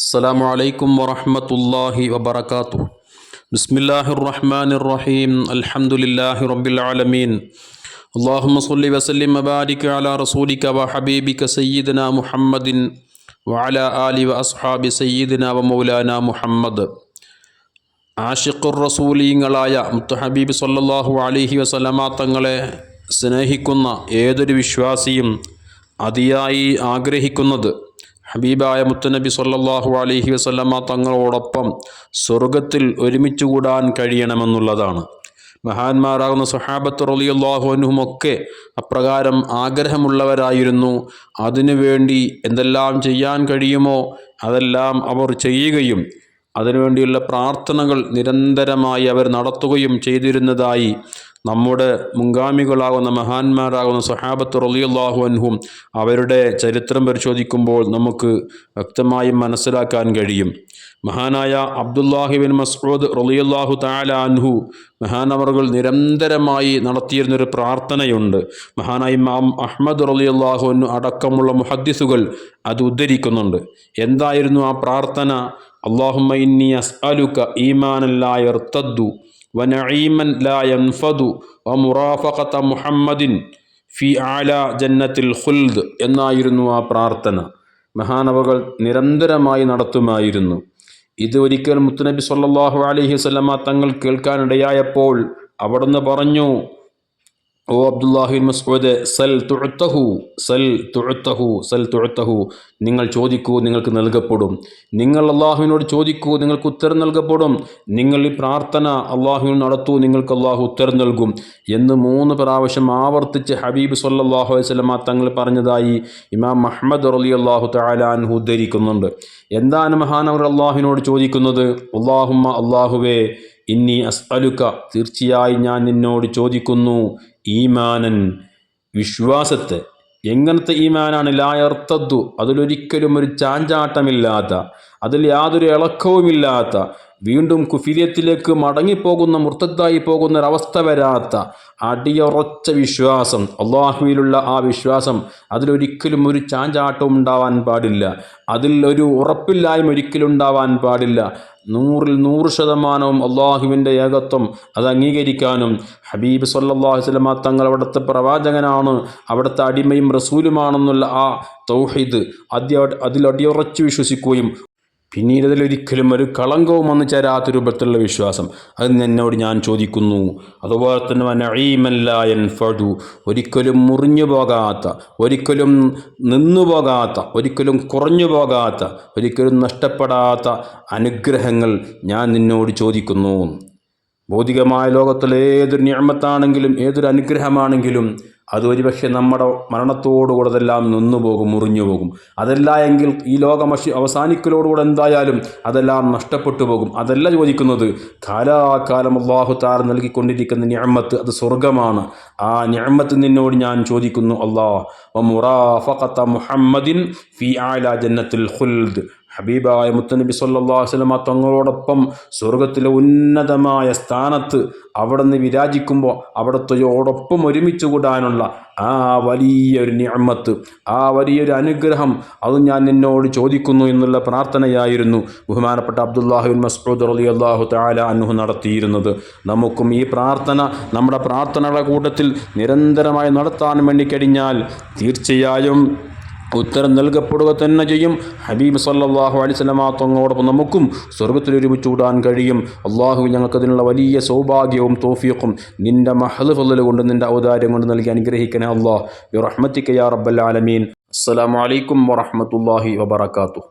السلام عليكم ورحمة الله وبركاته بسم الله الرحمن الرحيم الحمد لله رب العالمين اللهم صل وسلم وبارك على رسولك وحبيبك سيدنا محمد وعلى آل وأصحاب سيدنا ومولانا محمد ആഷിഖുർ റസൂലീങ്ങളായ മുത്തഹബീബ് സല്ലല്ലാഹു അലൈഹി വസല്ലമ തങ്ങളെ സ്നേഹിക്കുന്ന ഏതൊരു വിശ്വാസിയും അതിയായി ആഗ്രഹിക്കുന്നത് ഹബീബായ മുത്തനബി സല്ലാഹു അലഹി വസല്ലമ തങ്ങളോടൊപ്പം സ്വർഗത്തിൽ ഒരുമിച്ച് കൂടാൻ കഴിയണമെന്നുള്ളതാണ്. മഹാന്മാരാകുന്ന സുഹാബത്ത് റളിയല്ലാഹുവിനുമൊക്കെ അപ്രകാരം ആഗ്രഹമുള്ളവരായിരുന്നു. അതിനുവേണ്ടി എന്തെല്ലാം ചെയ്യാൻ കഴിയുമോ അതെല്ലാം അവർ ചെയ്യുകയും അതിനുവേണ്ടിയുള്ള പ്രാർത്ഥനകൾ നിരന്തരമായി അവർ നടത്തുകയും ചെയ്തിരുന്നതായി നമ്മുടെ മുൻഗാമികളാകുന്ന മഹാന്മാരാകുന്ന സഹാബത്ത് റളിയല്ലാഹു അൻഹും അവരുടെ ചരിത്രം പരിശോധിക്കുമ്പോൾ നമുക്ക് വ്യക്തമായും മനസ്സിലാക്കാൻ കഴിയും. മഹാനായ അബ്ദുല്ലാഹിബിൻ മസ്ഊദ് റളിയല്ലാഹു തആല അൻഹു മഹാനവറുകൾ നിരന്തരമായി നടത്തിയിരുന്നൊരു പ്രാർത്ഥനയുണ്ട്. മഹാനായി മാം അഹമ്മദ് അൻഹു അടക്കമുള്ള മുഹദ്ദിസുകൾ അത് ഉദ്ധരിക്കുന്നുണ്ട്. എന്തായിരുന്നു ആ പ്രാർത്ഥന? അള്ളാഹുമ്മ ഇന്നി അസ്അലുക ഈമാനല്ലായ ലാ യർത്തദ്ദു വനഈമൻ ലാ യൻഫദു മുറാഫഖത മുഹമ്മദിൻ ഫി ആല ജന്നത്തിൽ ഖുൽദ് എന്നായിരുന്നു ആ പ്രാർത്ഥന. മഹാനവകൾ നിരന്തരമായി നടത്തുമായിരുന്നു. ഇത് ഒരിക്കൽ മുത്തുനബി സല്ലാഹു അലഹി വസല്ലമ തങ്ങൾ കേൾക്കാനിടയായപ്പോൾ അവിടുന്ന് പറഞ്ഞു ഓ അബ്ദുല്ലാഹിൻ മസ്ഊദ് സൽ തുഅത്തഹു സൽ തുഅത്തഹു സൽ തുഅത്തഹു. നിങ്ങൾ ചോദിക്കൂ നിങ്ങൾക്ക് നൽകപ്പെടും. നിങ്ങൾ അള്ളാഹുവിനോട് ചോദിക്കൂ നിങ്ങൾക്ക് ഉത്തരം നൽകപ്പെടും. നിങ്ങൾ ഈ പ്രാർത്ഥന അള്ളാഹുവിന് നടത്തൂ നിങ്ങൾക്ക് അള്ളാഹു ഉത്തരം നൽകും. എന്ന് മൂന്ന് പ്രാവശ്യം ആവർത്തിച്ച് ഹബീബ് സല്ലല്ലാഹു അലൈഹി വസല്ലമ തങ്ങൾ പറഞ്ഞതായി ഇമാം അഹ്മദ് റളിയല്ലാഹു അള്ളാഹു തലാൻഹു ഉദ്ധരിക്കുന്നുണ്ട്. എന്താണ് മഹാനവർ അള്ളാഹുവിനോട് ചോദിക്കുന്നത്? അള്ളാഹുമ്മ അള്ളാഹുവേ ഇന്നി അസ്അലുക്ക തീർച്ചയായും ഞാൻ നിന്നോട് ചോദിക്കുന്നു. ഈമാനൻ വിശ്വാസത്തെ. എങ്ങനത്തെ ഈമാനാണ്? ലായർത്തദ്ദു അതിലൊരിക്കലും ഒരു ചാഞ്ചാട്ടമില്ലാത്ത അതിൽ യാതൊരു ഇളക്കവുമില്ലാത്ത വീണ്ടും കുഫിര്യത്തിലേക്ക് മടങ്ങിപ്പോകുന്ന മുർത്തത്തായി പോകുന്ന ഒരവസ്ഥ വരാത്ത അടിയുറച്ച വിശ്വാസം. അള്ളാഹുവിലുള്ള ആ വിശ്വാസം അതിലൊരിക്കലും ഒരു ചാഞ്ചാട്ടവും ഉണ്ടാവാൻ പാടില്ല. അതിൽ ഒരു ഉറപ്പില്ലായ്മ ഒരിക്കലും ഉണ്ടാവാൻ പാടില്ല. നൂറിൽ നൂറ് ശതമാനവും അള്ളാഹുവിന്റെ ഏകത്വം അത് അംഗീകരിക്കാനും ഹബീബ് സല്ലാഹു സ്വലമ തങ്ങൾ അവിടുത്തെ പ്രവാചകനാണ് അവിടുത്തെ അടിമയും റസൂലുമാണെന്നുള്ള ആ തൗഹീദ് അതി അതിൽ അടിയുറച്ച് വിശ്വസിക്കുകയും പിന്നീട് അതിലൊരിക്കലും ഒരു കളങ്കവും വന്നു ചേരാത്ത രൂപത്തിലുള്ള വിശ്വാസം. അത് എന്നോട് ഞാൻ ചോദിക്കുന്നു. അതുപോലെ തന്നെ നഈമല്ലായൻ ഫടു ഒരിക്കലും മുറിഞ്ഞു പോകാത്ത ഒരിക്കലും നിന്നു പോകാത്ത ഒരിക്കലും കുറഞ്ഞു പോകാത്ത ഒരിക്കലും നഷ്ടപ്പെടാത്ത അനുഗ്രഹങ്ങൾ ഞാൻ നിന്നോട് ചോദിക്കുന്നു. ഭൗതികമായ ലോകത്തിലെ ഏതൊരു ഞാമത്താണെങ്കിലും ഏതൊരു അനുഗ്രഹമാണെങ്കിലും അത് ഒരുപക്ഷെ നമ്മുടെ മരണത്തോടുകൂടെ അതെല്ലാം നിന്നുപോകും മുറിഞ്ഞു പോകും അതല്ല എങ്കിൽ ഈ ലോകം അവസാനിക്കലോടുകൂടെ എന്തായാലും അതെല്ലാം നഷ്ടപ്പെട്ടു പോകും അതല്ല ചോദിക്കുന്നത് കാലാകാലം അള്ളാഹു താർ നൽകിക്കൊണ്ടിരിക്കുന്ന ഞമ്മത്ത് അത് സ്വർഗമാണ് ആ ഞമ്മത്ത് നിന്നോട് ഞാൻ ചോദിക്കുന്നു അള്ളാഹ് മുഹമ്മദിൻ ഫി ആല ജന്നത്തിൽ ഖുൽദ്. ഹബീബായ മുത്തനബി സല്ലാ വസ്ലമ തങ്ങളോടൊപ്പം സ്വർഗത്തിലെ ഉന്നതമായ സ്ഥാനത്ത് അവിടെ നിന്ന് വിരാജിക്കുമ്പോൾ അവിടത്തെയോടൊപ്പം ഒരുമിച്ച് കൂടാനുള്ള ആ വലിയൊരു ഞമ്മത്ത് ആ വലിയൊരു അനുഗ്രഹം അത് ഞാൻ നിന്നോട് ചോദിക്കുന്നു എന്നുള്ള പ്രാർത്ഥനയായിരുന്നു ബഹുമാനപ്പെട്ട അബ്ദുല്ലാഹുബിൻ മസ്ഊദ് അലി അള്ളാഹു താല അനുഹു നടത്തിയിരുന്നത്. നമുക്കും ഈ പ്രാർത്ഥന നമ്മുടെ പ്രാർത്ഥനയുടെ കൂട്ടത്തിൽ നിരന്തരമായി നടത്താൻ വേണ്ടി കഴിഞ്ഞാൽ തീർച്ചയായും ഉത്തരം നൽകപ്പെടുക തന്നെ ചെയ്യും. ഹബീബ് സല്ലാഹു അലിസ്ലമാ തങ്ങളോടൊപ്പം നമുക്കും സ്വർഗത്തിൽ ഒരുമിച്ച് കൂടാൻ കഴിയും. അള്ളാഹു ഞങ്ങൾക്കതിനുള്ള വലിയ സൗഭാഗ്യവും തോഫിയക്കും നിന്റെ മഹദ് കൊണ്ട് നിന്റെ ഔദാര്യം കൊണ്ട് നൽകി അനുഗ്രഹിക്കണേ അള്ളാഹ്. റഹ്മത്തിക്ക് യാ റബ്ബൽ ആലമീൻ. അസ്സലാമു അലൈക്കും വറഹ്മത്തുള്ളാഹി വബറകാതുഹു.